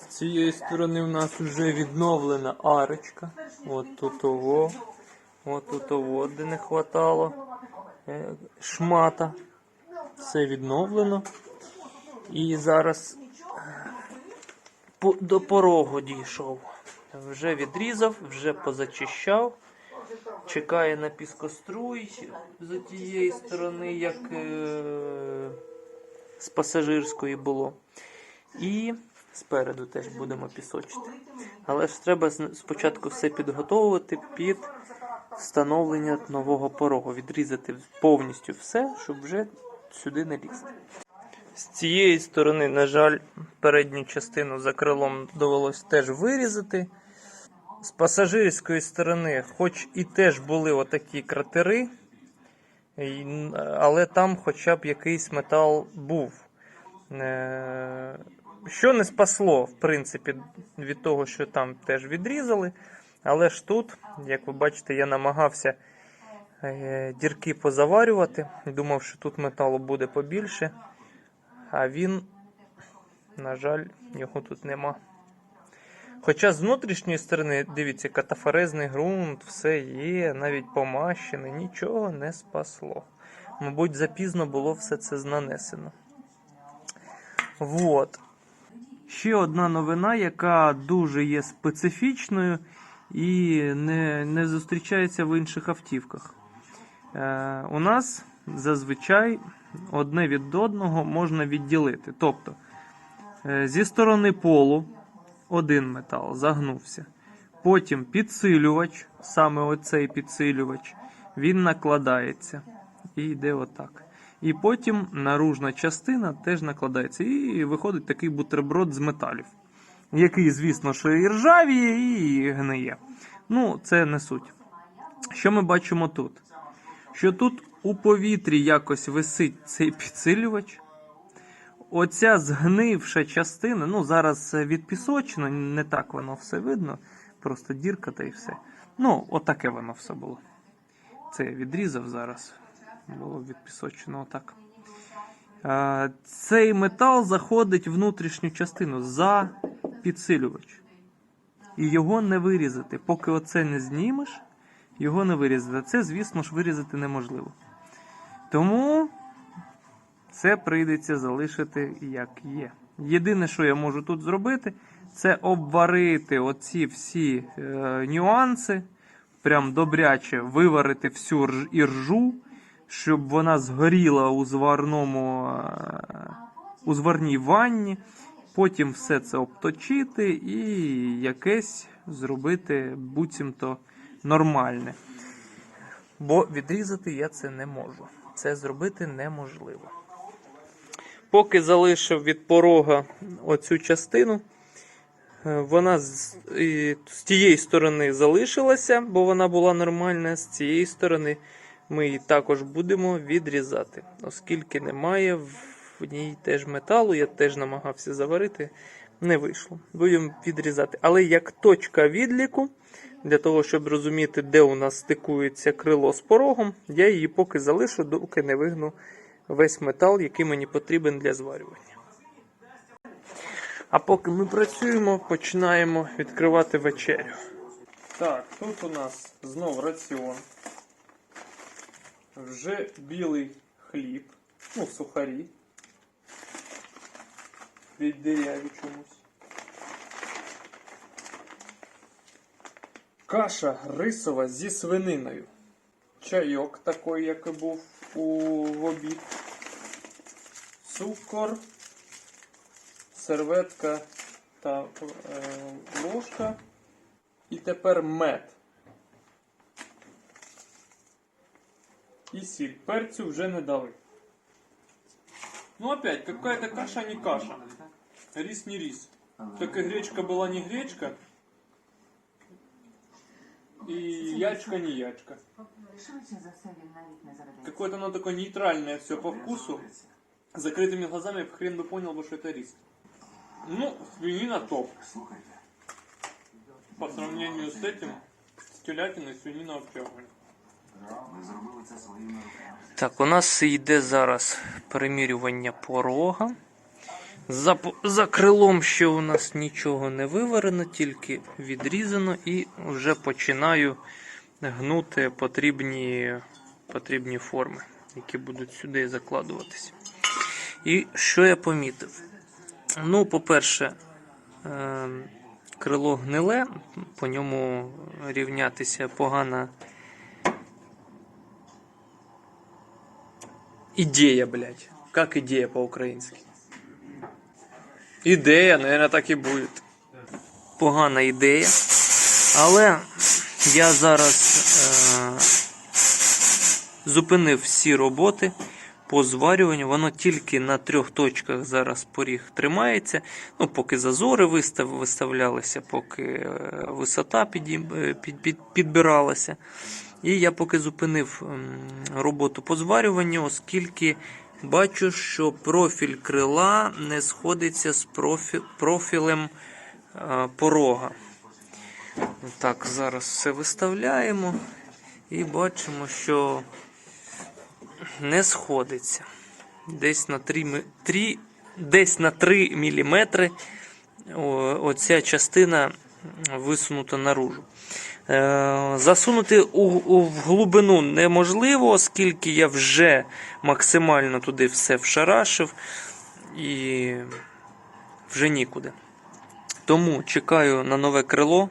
З цієї сторони в нас вже відновлена арочка. От тут ово. От тут ово, де не хватало. Е, Шмата. Все відновлено. І зараз е, до порогу дійшов. Вже відрізав, вже позачищав. Чекає на піскоструй з тієї сторони, як е, з пасажирської було. І спереду теж будемо пісочити. Але ж треба спочатку все підготовувати під встановлення нового порогу. Відрізати повністю все, щоб вже сюди не лізти. З цієї сторони, на жаль, передню частину за крилом довелось теж вирізати. З пасажирської сторони, хоч і теж були отакі кратери, але там хоча б якийсь метал був. Що не спасло, в принципі, від того, що там теж відрізали. Але ж тут, як ви бачите, я намагався е, дірки позаварювати. Думав, що тут металу буде побільше. А він, на жаль, його тут нема. Хоча з внутрішньої сторони, дивіться, катафорезний ґрунт, все є, навіть помащене, нічого не спасло. Мабуть, запізно було все це нанесено. Вот. Ще одна новина, яка дуже є специфічною і не, не зустрічається в інших автівках. Е, у нас зазвичай одне від одного можна відділити. Тобто, е, зі сторони полу один метал загнувся. Потім підсилювач, саме оцей підсилювач, він накладається і йде отак. І потім наружна частина теж накладається. І виходить такий бутерброд з металів, який, звісно, що і ржавіє, і гниє. Ну, це не суть. Що ми бачимо тут? Що тут у повітрі якось висить цей підсилювач. Оця згнивша частина, ну зараз відпісочено, не так воно все видно, просто дірка та й все. Ну, отаке воно все було. Це я відрізав зараз. Було відпісочено отак. Е, Цей метал заходить в внутрішню частину за підсилювач. І його не вирізати. Поки оце не знімеш, його не вирізати. Це, звісно ж, вирізати неможливо. Тому це прийдеться залишити як є. Єдине, що я можу тут зробити, це обварити оці всі е, нюанси, прям добряче виварити всю рж- іржу, щоб вона згоріла у зварному е, у зварній ванні. Потім все це обточити і якесь зробити буцімто нормальне. Бо відрізати я це не можу. Це зробити неможливо. Поки залишив від порога оцю частину, е, вона з, з тієї сторони залишилася, бо вона була нормальна. З цієї сторони ми її також будемо відрізати, оскільки немає в ній теж металу, я теж намагався заварити, не вийшло. Будемо відрізати. Але як точка відліку, для того, щоб розуміти, де у нас стикується крило з порогом, я її поки залишу, доки не вигну весь метал, який мені потрібен для зварювання. А поки ми працюємо, починаємо відкривати вечерю. Так, тут у нас знов раціон. Вже білий хліб, ну, сухарі. Від дереві чомусь. Каша рисова зі свининою. Чайок такий, як і був у в обід. Цукор, серветка та е, ложка. І тепер мед. І сіль. Перцю вже не дали. Ну опять, какая-то каша не каша. Рис не рис. Только гречка была не гречка. И ячка не ячка. Швидше за все він навіть не заведеться. Какое-то оно такое нейтральное все по вкусу. С закрытыми глазами хрен бы понял бы, что это рис. Ну, свинина топ. По сравнению с этим, с телятиной, свинина вообще огонь. Так, у нас йде зараз перемірювання порога. За, за крилом ще у нас нічого не виварено, тільки відрізано і вже починаю гнути потрібні, потрібні форми, які будуть сюди закладуватися. І що я помітив? Ну, по-перше, е, крило гниле, по ньому рівнятися погана ідея, блядь. Как ідея по-українськи? Ідея, наверное, так і буде. Погана ідея. Але я зараз е, зупинив всі роботи по зварюванню. Воно тільки на трьох точках зараз поріг тримається. Ну, поки зазори вистав, виставлялися, поки е, висота підім- е, під, під, підбиралася. І я поки зупинив роботу по зварюванню, оскільки бачу, що профіль крила не сходиться з профі, профілем е, порога. Так, зараз все виставляємо і бачимо, що не сходиться. Десь на 3, 3, десь на 3 мм оця частина висунута наружу. Е, Засунути у, у в глибину неможливо, оскільки я вже максимально туди все вшарашив і вже нікуди. Тому чекаю на нове крило.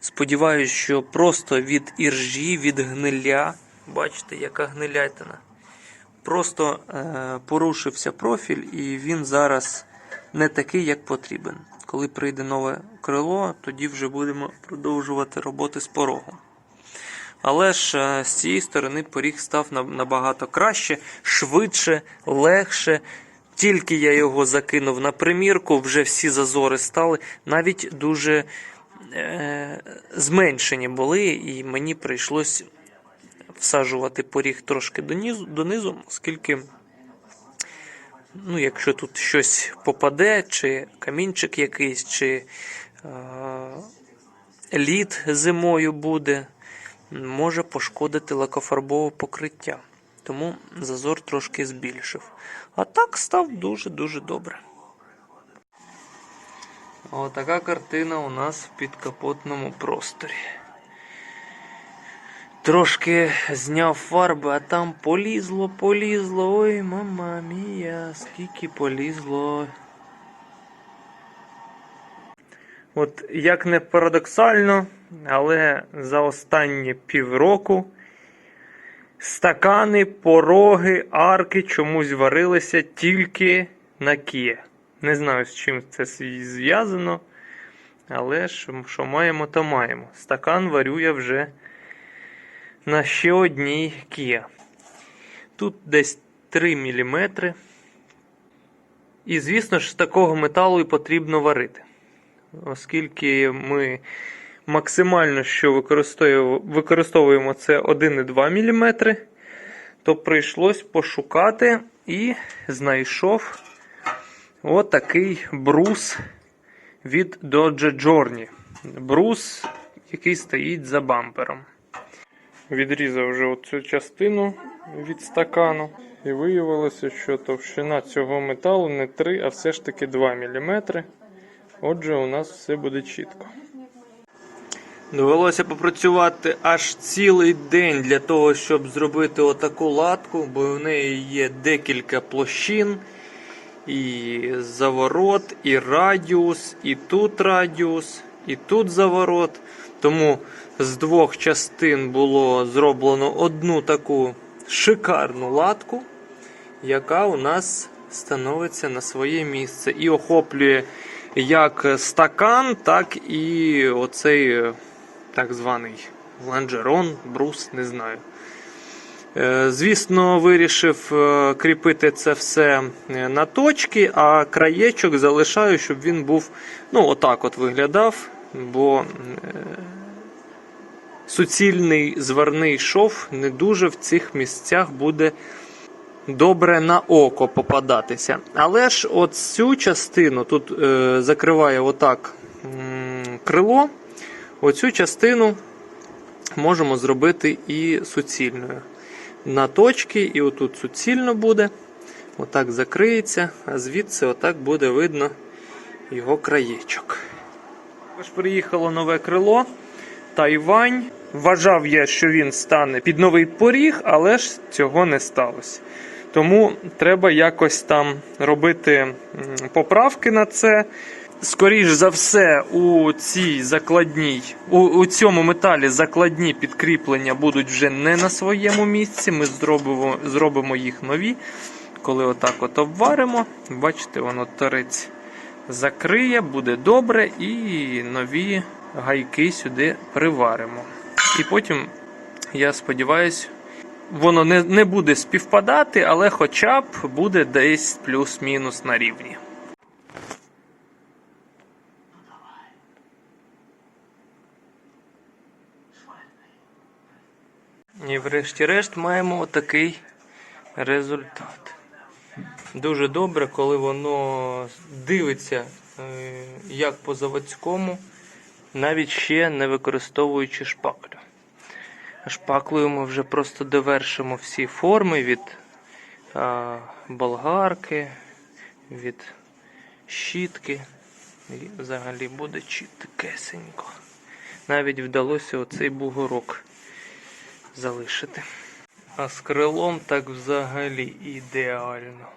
Сподіваюсь, що просто від іржі, від гниля, бачите, яка гнилятина. Просто е, порушився профіль, і він зараз не такий, як потрібен. Коли прийде нове крило, тоді вже будемо продовжувати роботи з порогом. Але ж е, з цієї сторони поріг став набагато краще, швидше, легше. Тільки я його закинув на примірку, вже всі зазори стали навіть дуже е, зменшені були, і мені прийшлось всаджувати поріг трошки донизу, донизу, оскільки, ну, якщо тут щось попаде, чи камінчик якийсь, чи е, лід зимою буде, може пошкодити лакофарбове покриття. Тому зазор трошки збільшив. А так став дуже-дуже добре. Отака картина у нас в підкапотному просторі. Трошки зняв фарби, а там полізло, полізло. Ой, мама мія, скільки полізло. От як не парадоксально, але за останні півроку стакани, пороги, арки чомусь варилися тільки на Kia. Не знаю, з чим це зв'язано, але ж що маємо, то маємо. Стакан варю я вже на ще одній Kia. Тут десь 3 мм. І, звісно ж, з такого металу і потрібно варити. Оскільки ми максимально, що використовуємо, це 1,2 мм, то прийшлось пошукати і знайшов отакий брус від Dodge Journey. Брус, який стоїть за бампером. Відрізав вже оцю частину від стакану. І виявилося, що товщина цього металу не 3, а все ж таки 2 мм. Отже, у нас все буде чітко. Довелося попрацювати аж цілий день для того, щоб зробити отаку латку, бо в неї є декілька площин, і заворот, і радіус, і тут радіус, і тут заворот. Тому з двох частин було зроблено одну таку шикарну латку, яка у нас становиться на своє місце і охоплює як стакан, так і оцей е, так званий ланжерон, брус, не знаю. Е, Звісно, вирішив е, кріпити це все на точки, а краєчок залишаю, щоб він був ну, отак от виглядав, бо суцільний зварний шов не дуже в цих місцях буде добре на око попадатися. Але ж от цю частину тут е, закриває отак м, крило, оцю частину можемо зробити і суцільною. На точки, і отут суцільно буде. отак закриється, а звідси отак буде видно його краєчок. Також приїхало нове крило. Тайвань. Вважав я, що він стане під новий поріг, але ж цього не сталося. Тому треба якось там робити поправки на це. Скоріш за все, у цій закладній, у, у цьому металі закладні підкріплення будуть вже не на своєму місці. Ми зробимо, зробимо їх нові. Коли отак от обваримо, бачите, воно торець закриє, буде добре, і нові гайки сюди приваримо. І потім, я сподіваюся, воно не, не буде співпадати, але хоча б буде десь плюс-мінус на рівні. І врешті-решт маємо отакий результат. Дуже добре, коли воно дивиться е, як по заводському, навіть ще не використовуючи шпаклю. Шпаклею ми вже просто довершимо всі форми від а, болгарки, від щітки. І взагалі буде чіткесенько. Навіть вдалося оцей бугорок залишити. А з крилом так взагалі ідеально.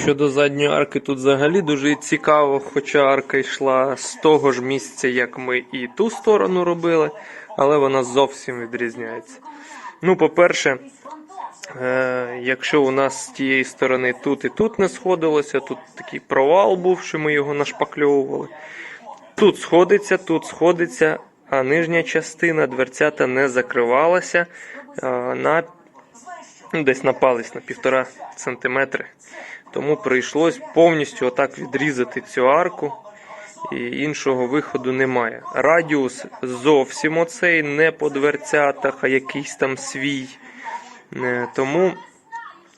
Щодо задньої арки, тут взагалі дуже цікаво, хоча арка йшла з того ж місця, як ми і ту сторону робили, але вона зовсім відрізняється. Ну, по-перше, е- якщо у нас з тієї сторони тут і тут не сходилося, тут такий провал був, що ми його нашпакльовували. Тут сходиться, тут сходиться, а нижня частина дверцята не закривалася е, на десь на палець на півтора сантиметри. Тому прийшлось повністю отак відрізати цю арку, і іншого виходу немає. Радіус зовсім оцей не по дверцятах, а якийсь там свій. Е, Тому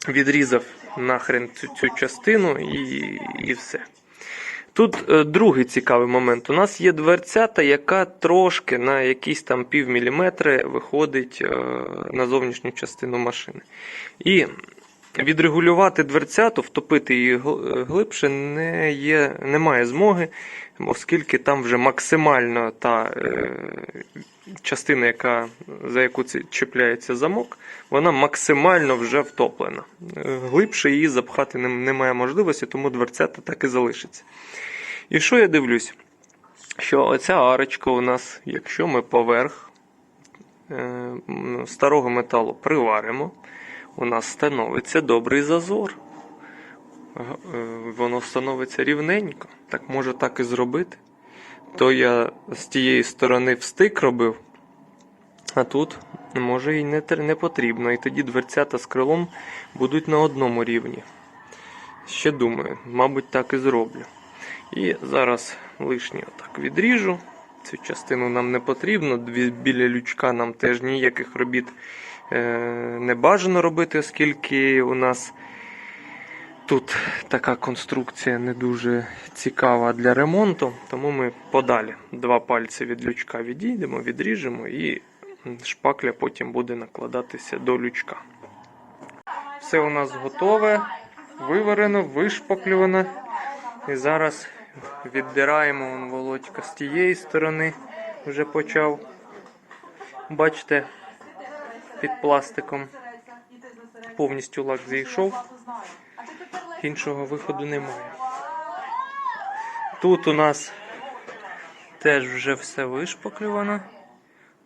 відрізав нахрен цю, цю частину і, і все. Тут е, другий цікавий момент. У нас є дверцята, яка трошки на якісь там пів міліметри виходить е, на зовнішню частину машини. І відрегулювати дверцяту, втопити її глибше не є, немає змоги, оскільки там вже максимально та е, частина, яка, за яку чіпляється замок, вона максимально вже втоплена. Е, Глибше її запхати немає можливості, тому дверцята так і залишиться. І що я дивлюсь? Що оця арочка у нас, якщо ми поверх е, старого металу приваримо, у нас становиться добрий зазор. Е, Воно становиться рівненько. Так може так і зробити. То я з тієї сторони встик робив, а тут може і не, не потрібно. І тоді дверцята з крилом будуть на одному рівні. Ще думаю, мабуть, так і зроблю. І зараз лишнє отак відріжу. Цю частину нам не потрібно. Біля лючка нам теж ніяких робіт не бажано робити, оскільки у нас тут така конструкція не дуже цікава для ремонту. Тому ми подалі два пальці від лючка відійдемо, відріжемо і шпакля потім буде накладатися до лючка. Все у нас готове, виварено, вишпаклювано. І зараз віддираємо володька з тієї сторони вже почав. Бачите, під пластиком повністю лак зійшов. Іншого виходу немає. Тут у нас теж вже все вишпаклювано,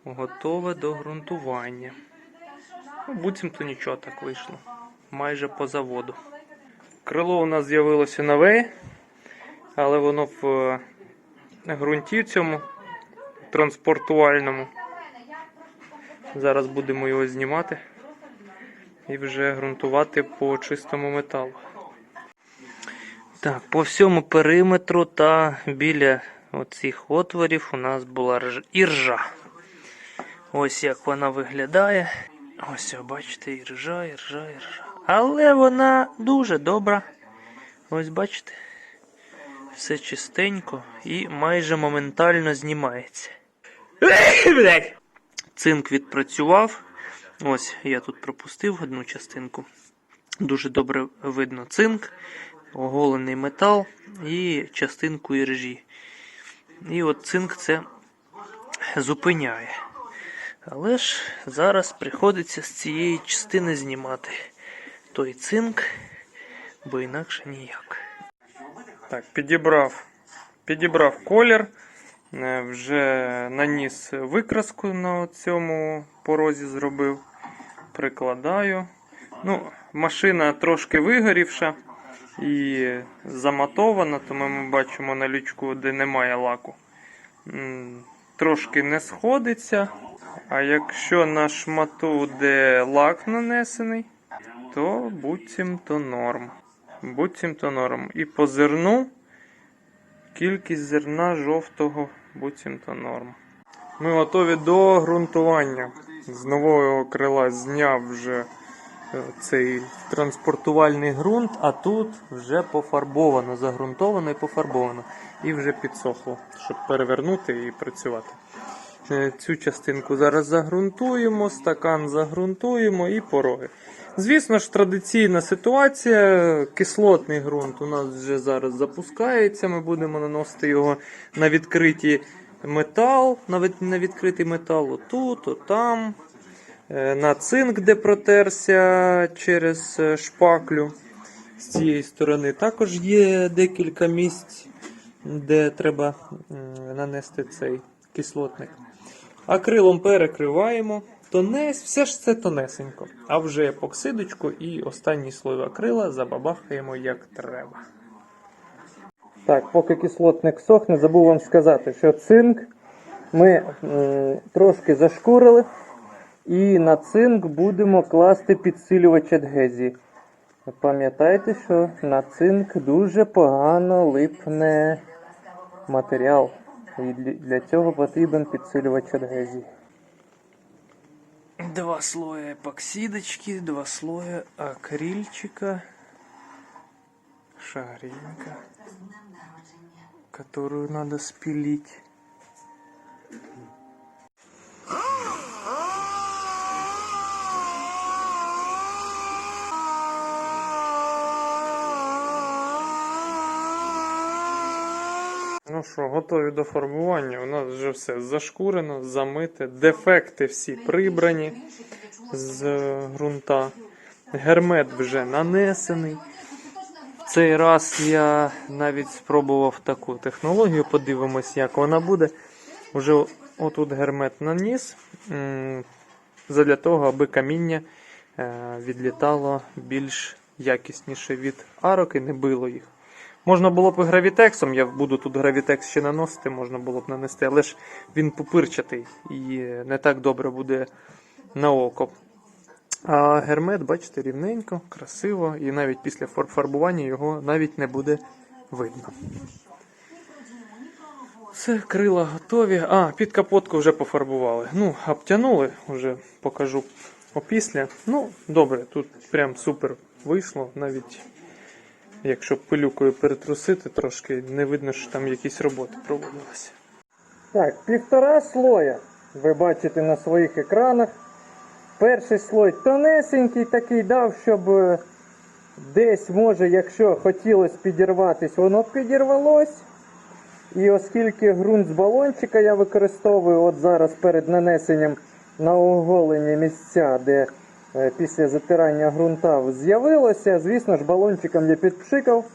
готове до ґрунтування. Ну, буцімто нічого так вийшло. Майже по заводу. Крило у нас з'явилося нове, але воно в е, ґрунті цьому транспортувальному. Зараз будемо його знімати і вже ґрунтувати по чистому металу. Так, по всьому периметру та біля оцих отворів у нас була іржа. Ось як вона виглядає. Ось, бачите, іржа, іржа, іржа. Але вона дуже добра. Ось бачите. Все чистенько і майже моментально знімається. Блядь. Цинк відпрацював. Ось я тут пропустив одну частинку. Дуже добре видно цинк, оголений метал і частинку іржі. І от цинк це зупиняє. Але ж зараз приходиться з цієї частини знімати той цинк, бо інакше ніяк. Так, підібрав, підібрав колір, вже наніс викраску на цьому порозі зробив. Прикладаю. Ну, машина трошки вигорівша і заматована, тому ми бачимо на лючку, де немає лаку. Трошки не сходиться. А якщо на шмату, де лак нанесений, то буцімто норм. Буцімто норм. І по зерну кількість зерна жовтого буцімто норм. Ми готові до ґрунтування. З нового крила зняв вже е, цей транспортувальний ґрунт, а тут вже пофарбовано, загрунтовано і пофарбовано. І вже підсохло, щоб перевернути і працювати. Е, Цю частинку зараз загрунтуємо, стакан загрунтуємо і пороги. Звісно ж, традиційна ситуація. Кислотний ґрунт у нас вже зараз запускається. Ми будемо наносити його на відкритий метал, на відкритий метал отут, отам. Е, На цинк, де протерся через е, шпаклю. З цієї сторони також є декілька місць, де треба нанести цей кислотник. Акрилом перекриваємо. Тонесь, все ж це тонесенько. А вже епоксидочку і останній слой акрила забабахаємо як треба. Так, поки кислотник сохне, забув вам сказати, що цинк ми м, трошки зашкурили. І на цинк будемо класти підсилювач адгезії. Пам'ятайте, що на цинк дуже погано липне матеріал. І для цього потрібен підсилювач адгезії. Два слоя епоксидочки, два слоя акрильчика, шаринка, которую надо спилить. Ну що, готові до фарбування. У нас вже все зашкурено, замите, дефекти всі прибрані з ґрунта. Гермет вже нанесений. В цей раз я навіть спробував таку технологію, подивимось, як вона буде. Уже отут гермет наніс, задля того, аби каміння е, відлітало більш якісніше від арок і не било їх. Можна було б і гравітексом, я буду тут гравітекс ще наносити, можна було б нанести, але ж він пупирчатий і не так добре буде на око. А гермет, бачите, рівненько, красиво, і навіть після фарбування його навіть не буде видно. Все, крила готові. А, під капотку вже пофарбували. Ну, обтянули, вже покажу опісля. Ну, добре, тут прям супер вийшло. Навіть якщо пилюкою перетрусити трошки, не видно, що там якісь роботи проводилися. Так, півтора слоя. Ви бачите на своїх екранах. Перший слой тонесенький такий дав, щоб е, десь, може, якщо хотілося підірватись, воно підірвалось. І оскільки ґрунт з балончика я використовую от зараз перед нанесенням на оголені місця, де після затирання ґрунта з'явилося, звісно ж, балончиком я підпшикав.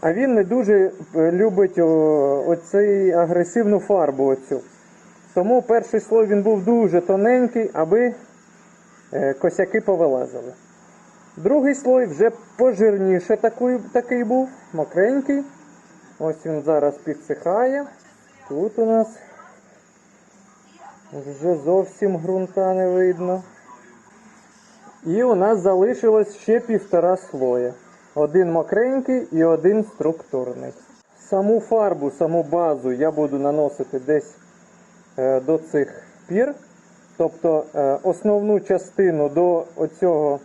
А він не дуже е, любить о, оцей агресивну фарбу. Оцю. Тому перший слой він був дуже тоненький, аби е, косяки повилазили. Другий слой вже пожирніше такий, такий був, мокренький. Ось він зараз підсихає. Тут у нас вже зовсім ґрунта не видно. І у нас залишилось ще півтора слоя. Один мокренький і один структурний. Саму фарбу, саму базу я буду наносити десь е, до цих пір. Тобто е, основну частину до оцього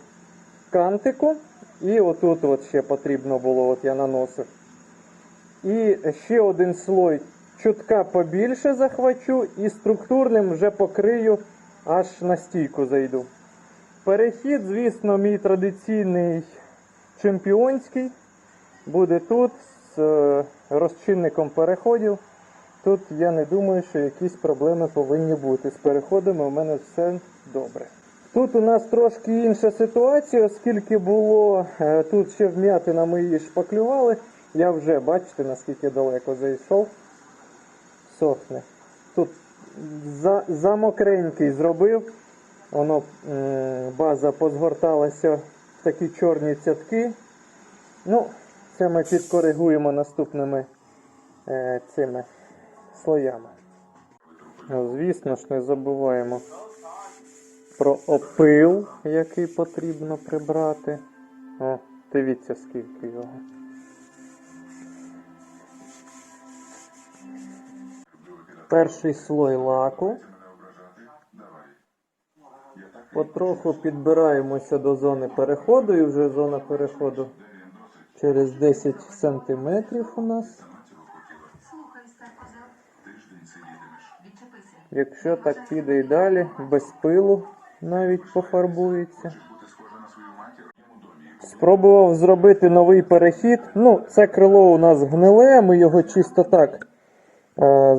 кантику. І отут от ще потрібно було, от я наносив. І ще один слой чутка побільше захвачу і структурним вже покрию, аж на стійку зайду. Перехід, звісно, мій традиційний чемпіонський. Буде тут з е, розчинником переходів. Тут я не думаю, що якісь проблеми повинні бути. З переходами у мене все добре. Тут у нас трошки інша ситуація, оскільки було е, тут ще вм'ятина, ми її шпаклювали. Я вже бачите, наскільки далеко зайшов. Сохне. Тут за, замокренький зробив. Воно база позгорталася в такі чорні цятки. Ну, це ми підкоригуємо наступними е, цими слоями. Ну, Звісно ж, не забуваємо про опил, який потрібно прибрати. О, дивіться, скільки його. Перший слой лаку. Потроху підбираємося до зони переходу, і вже зона переходу через 10 сантиметрів у нас. Якщо так піде і далі, без пилу навіть пофарбується. Спробував зробити новий перехід. Ну, це крило у нас гниле, ми його чисто так е,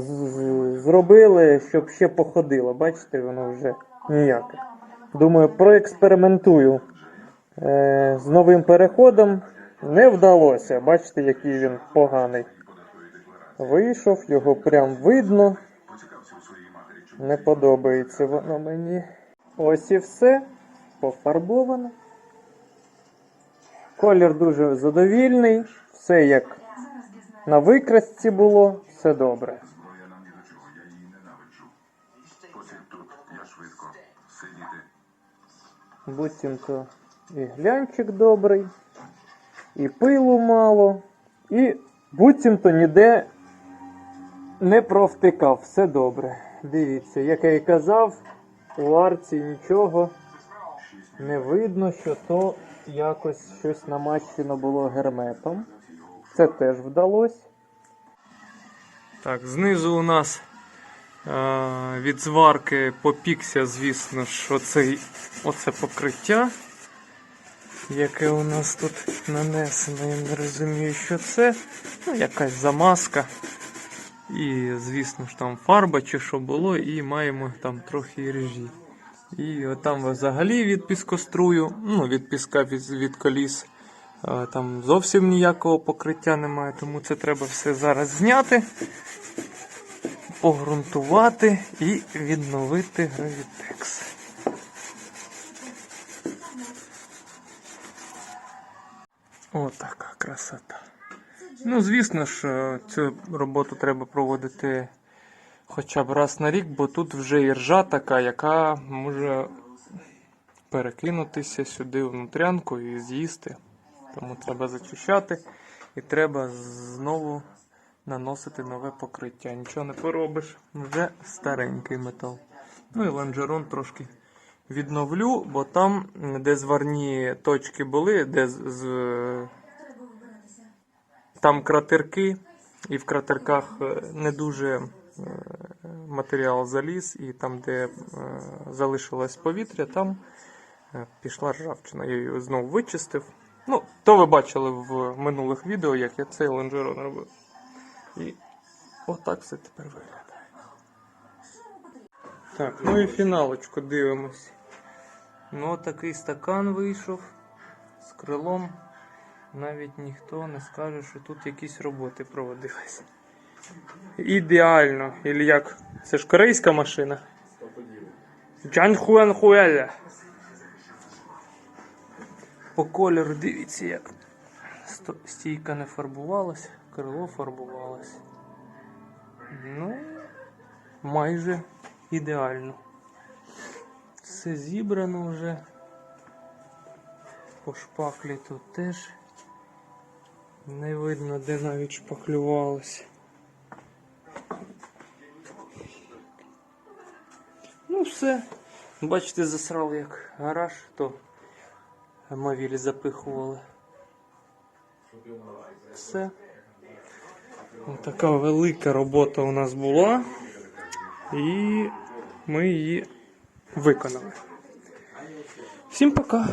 зробили, щоб ще походило. Бачите, воно вже ніяке. Думаю, проекспериментую е, з новим переходом. Не вдалося. Бачите, який він поганий. Вийшов, його прям видно. Не подобається воно мені. Ось і все. Пофарбовано. Колір дуже задовільний. Все як на викрасці було, все добре. Зброя нам ні до чого, я її ненавиджу. Посидь тут, я швидко. Сидіти. Буцімто і глянчик добрий, і пилу мало, і буцімто ніде не провтикав. Все добре. Дивіться, як я і казав, у арці нічого не видно, що то якось щось намащено було герметом. Це теж вдалося. Так, знизу у нас від зварки попікся, звісно ж, оцей, оце покриття, яке у нас тут нанесено. Я не розумію, що це. Ну, якась замазка. І, звісно ж, там фарба чи що було, і маємо там трохи іржі. І там взагалі від піскострую, ну, від піска від, від коліс. Там зовсім ніякого покриття немає, тому це треба все зараз зняти погрунтувати і відновити гравітекс. Отака красота. Ну, звісно ж, цю роботу треба проводити хоча б раз на рік, бо тут вже і ржа така, яка може перекинутися сюди внутрянку і з'їсти. Тому треба зачищати і треба знову наносити нове покриття. Нічого не поробиш, вже старенький метал. Ну і лонжерон трошки відновлю, бо там, де зварні точки були, де з, там кратерки, і в кратерках е, не дуже е, матеріал заліз, і там, де е, залишилось повітря, там пішла ржавчина. Я її знову вичистив. Ну, то ви бачили в минулих відео, як я цей лонжерон робив. І отак все тепер виглядає. Так, ну і фіналочку дивимось. Ну, такий стакан вийшов з крилом. Навіть ніхто не скаже, що тут якісь роботи проводились. Ідеально. Ілі як? Це ж корейська машина. Джан Хуан Хуеля. По кольору дивіться, як стійка не фарбувалась, крило фарбувалось. Ну, майже ідеально. Все зібрано вже. По шпаклі тут теж не видно, де навіть шпаклювалося. Ну все. Бачите, засрав як гараж, то мавілі запихували. Все. Така велика робота у нас була. І ми її виконали. Всім пока!